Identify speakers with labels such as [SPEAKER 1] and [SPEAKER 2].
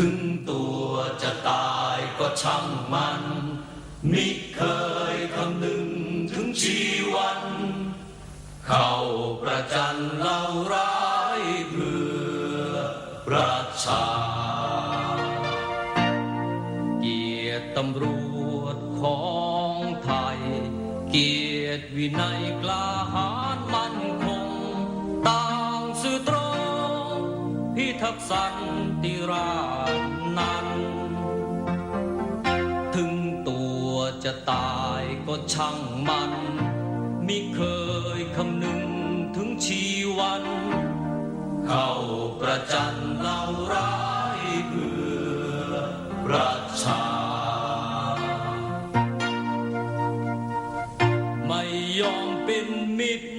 [SPEAKER 1] ถึงตัวจะตายก็ช่างมันมิเคยคำนึงถึงชีวัน เข้าประจันเล่าร้ายเพื่อประชา เกียรติตำรวจของไทย เกียรติวินัยกล้าหาญมั่นคงต่างสื่อตรง พิทักษ์สันติรา จะตายก็ช่างมัน มิเคยคำนึงถึงชีวัน เข้าประจันเล่าร้ายเพื่อประชา ไม่ยอมเป็นมิตร